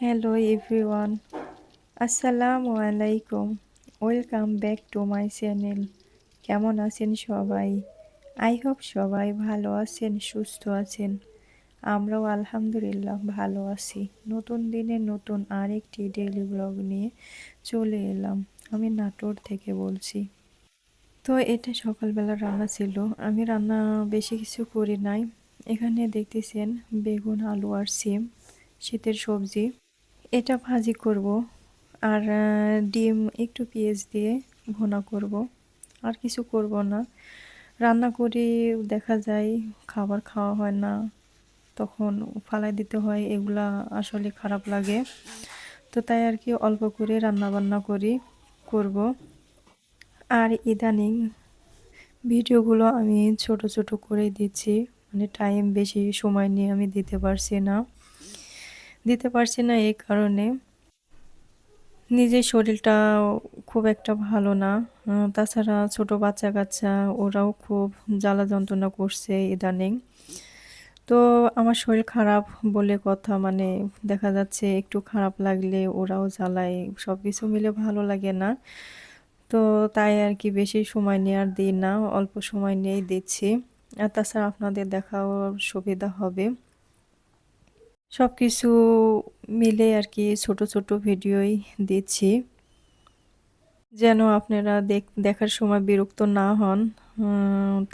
Hello everyone আসসালামু আলাইকুম welcome back to my channel কেমন আছেন সবাই? আই হোপ সবাই ভালো আছেন, সুস্থ আছেন। আমরাও আলহামদুলিল্লাহ ভালো আছি। নতুন দিনে নতুন আরেকটি ডেইলি ব্লগ নিয়ে চলে এলাম। আমি নাটোর থেকে বলছি। তো এটা সকালবেলা রান্না ছিল। আমি রান্না বেশি কিছু করি নাই। এখানে দেখতেছেন বেগুন, আলু আর সিম, শীতের সবজি। এটা ভাজি করব আর ডিম একটু পেঁয়াজ দিয়ে ভোনা করব। আর কিছু করব না। রান্না করে, দেখা যায় খাবার খাওয়া হয় না, তখন ফালাই দিতে হয়, এগুলা আসলে খারাপ লাগে। তো তাই আর কি অল্প করে রান্না বান্না করি, করব। আর ইদানিং ভিডিওগুলো আমি ছোট ছোট করে দিচ্ছি মানে টাইম বেশি সময় নিয়ে আমি দিতে পারছি না। দিতে পারছি না এই কারণে। নিজের শরীরটা খুব একটা ভালো না। তাছাড়া ছোট বাচ্চা কাচ্চা ওরাও খুব জ্বালা যন্ত্রণা করছে ইদানিং। তো আমার শরীর খারাপ বলে কথা মানে দেখা যাচ্ছে একটু খারাপ লাগলে ওরাও জ্বালায় সব কিছু মিলে ভালো লাগে না। তো তাই আর কি বেশি সময় নেওয়ার দিই না, অল্প সময় নিয়েই দিচ্ছি। আর তাছাড়া আপনাদের দেখাও সুবিধা হবে। সব কিছু মিলে আর কি ছোট ছোট ভিডিওই দিচ্ছি। যেন আপনারা দেখার সময় বিরক্ত না হন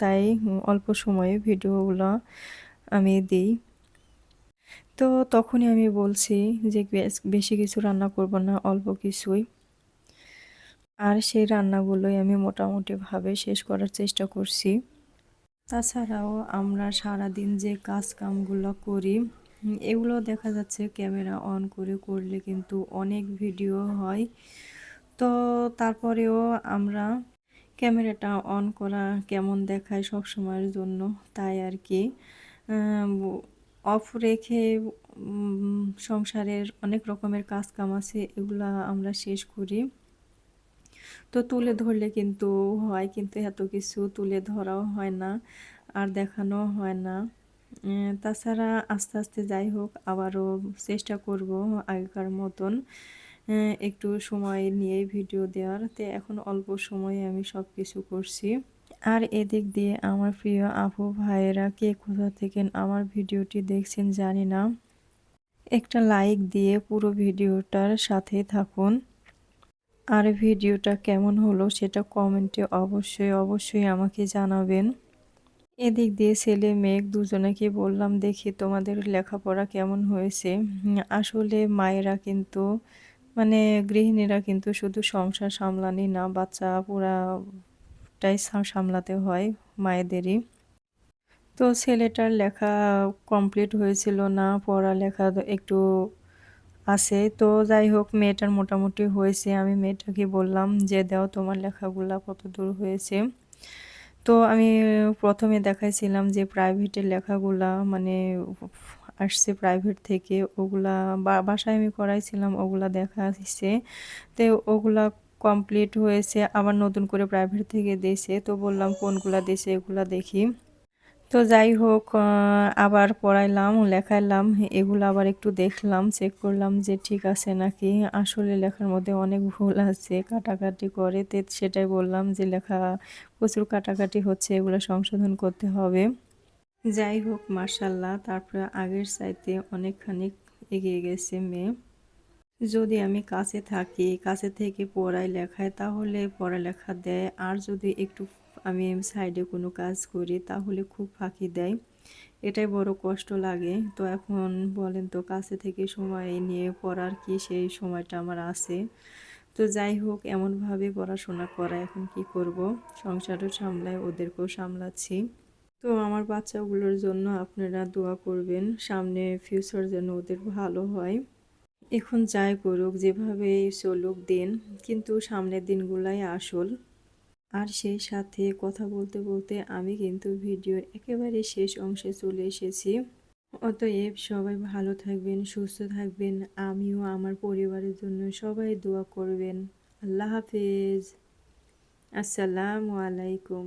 তাই অল্প সময়ে ভিডিওগুলো আমি দিই। তো তখনই আমি বলছি যে বেশি কিছু রান্না করব না, অল্প কিছুই। আর সেই রান্নাগুলোই আমি মোটামুটিভাবে শেষ করার চেষ্টা করছি। তাছাড়াও আমরা সারাদিন যে কাজ কামগুলো করি এগুলো দেখা যাচ্ছে ক্যামেরা অন করে, করলে কিন্তু অনেক ভিডিও হয়। তো তারপরেও আমরা ক্যামেরাটা অন করা কেমন দেখায় সব সময়ের জন্য তাই আর কি। অফ রেখে সংসারের অনেক রকমের কাজ কাম আছে, এগুলা আমরা শেষ করি। তো তুলে ধরলে কিন্তু হয়, কিন্তু এত কিছু তুলে ধরাও হয় না, আর দেখানো হয় না। তাছাড়া আস্তে আস্তে যাই হোক, আবারও চেষ্টা করব আগেকার মতন একটু সময় নিয়ে ভিডিও দেওয়ার। তো এখন অল্প সময়ে আমি সব কিছু করছি। আর এদিক দিয়ে আমার প্রিয় আপু ভাইয়েরা কে কোথা থেকে আমার ভিডিওটি দেখছেন জানি না। একটা লাইক দিয়ে পুরো ভিডিওটার সাথে থাকুন। আর ভিডিওটা কেমন হলো সেটা কমেন্টে অবশ্যই অবশ্যই আমাকে জানাবেন। এদিক দিয়ে ছেলে, মেয়ে দুজনেকে বললাম, দেখি তোমাদের লেখাপড়া কেমন হয়েছে? আসলে মায়েরা কিন্তু মানে গৃহিণীরা কিন্তু শুধু সংসার সামলানি না, বাচ্চা পুরাটাই সামলাতে হয় মায়েদেরই। তো ছেলেটার লেখা কমপ্লিট হয়েছিল না, পড়ালেখা একটু আছে। তো যাই হোক, মেয়েটার মোটামুটি হয়েছে। আমি মেয়েটাকে বললাম যে, দাও তোমার লেখাগুলা কত দূর হয়েছে? তো আমি প্রথমে দেখাইছিলাম যে প্রাইভেটের লেখাগুলা মানে আসছে প্রাইভেট থেকে, ওগুলা বাসায় আমি করাইছিলাম, ওগুলা দেখা আসছে। তো ওগুলা কমপ্লিট হয়েছে, আবার নতুন করে প্রাইভেট থেকে দিয়েছে। তো বললাম কোনগুলা দিয়েছে, এগুলা দেখি। তো যাই হোক আবার পড়াইলাম, লেখাইলাম, এগুলো আবার একটু দেখলাম চেক করলাম যে ঠিক আছে নাকি। আসলে লেখার মধ্যে অনেক ভুল আছে, কাটাকাটি করে। তে সেটাই বললাম যে লেখা প্রচুর কাটাকাটি হচ্ছে, এগুলো সংশোধন করতে হবে। যাই হোক মার্শাল্লাহ তারপরে আগের চাইতে অনেকখানি এগিয়ে গেছে মেয়ে। যদি আমি কাছে থাকি, কাছে থেকে পড়াই লেখায়, তাহলে পড়ালেখা দেয়। আর যদি একটু আমি সাইডে কোনো কাজ করি, তাহলে খুব ফাঁকি দেয়। এটাই বড় কষ্ট লাগে। তো এখন বলেন তো, কাছে থেকে সময় নিয়ে পড়ার কি সেই সময়টা আমার আছে? তো যাই হোক, এমনভাবে পড়াশোনা করা এখন কি করব? সংসারও সামলায়, ওদেরকেও সামলাচ্ছি। তো আমার বাচ্চাগুলোর জন্য আপনারা দোয়া করবেন, সামনে ফিউচার যেন ওদের ভালো হয়। এখন যাই করুক যেভাবে চলুক দিন, কিন্তু সামনের দিনগুলাই আসল। আর সেই সাথে কথা বলতে বলতে আমি কিন্তু ভিডিওর একেবারে শেষ অংশে চলে এসেছি। অতএব সবাই ভালো থাকবেন, সুস্থ থাকবেন। আমিও আমার পরিবারের জন্য সবাই দোয়া করবেন। আল্লাহ হাফেজ। আসসালামু আলাইকুম।